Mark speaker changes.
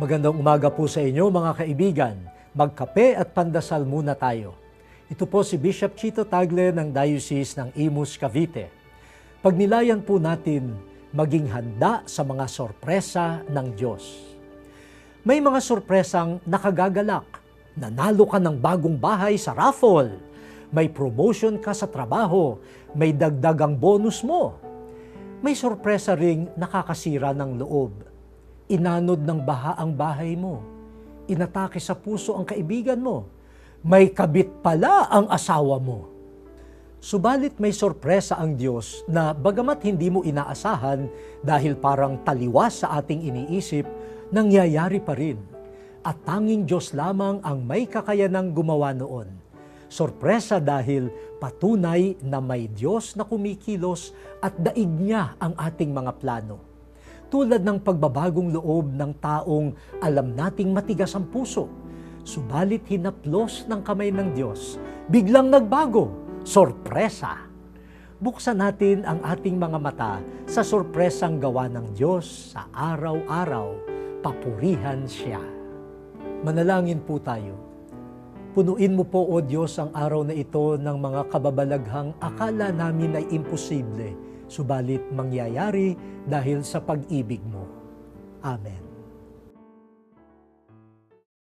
Speaker 1: Magandang umaga po sa inyo mga kaibigan. Magkape at pandasal muna tayo. Ito po si Bishop Chito Tagle ng Diocese ng Imus, Cavite. Pagnilayan po natin maging handa sa mga sorpresa ng Diyos. May mga sorpresang nakagagalak. Nanalo ka ng bagong bahay sa raffle. May promotion ka sa trabaho. May dagdagang bonus mo. May sorpresa ring nakakasira ng loob. Inanod ng baha ang bahay mo. Inatake sa puso ang kaibigan mo. May kabit pala ang asawa mo. Subalit may sorpresa ang Diyos na bagamat hindi mo inaasahan dahil parang taliwas sa ating iniisip, nangyayari pa rin. At tanging Diyos lamang ang may kakayanang gumawa noon. Sorpresa dahil patunay na may Diyos na kumikilos at daig niya ang ating mga plano. Tulad ng pagbabagong loob ng taong alam nating matigas ang puso, subalit hinaplos ng kamay ng Diyos, biglang nagbago, sorpresa. Buksan natin ang ating mga mata sa sorpresang gawa ng Diyos sa araw-araw, papurihan siya. Manalangin po tayo. Punuin mo po, O Diyos, ang araw na ito ng mga kababalaghang akala namin ay imposible, subalit mangyayari dahil sa pag-ibig mo. Amen.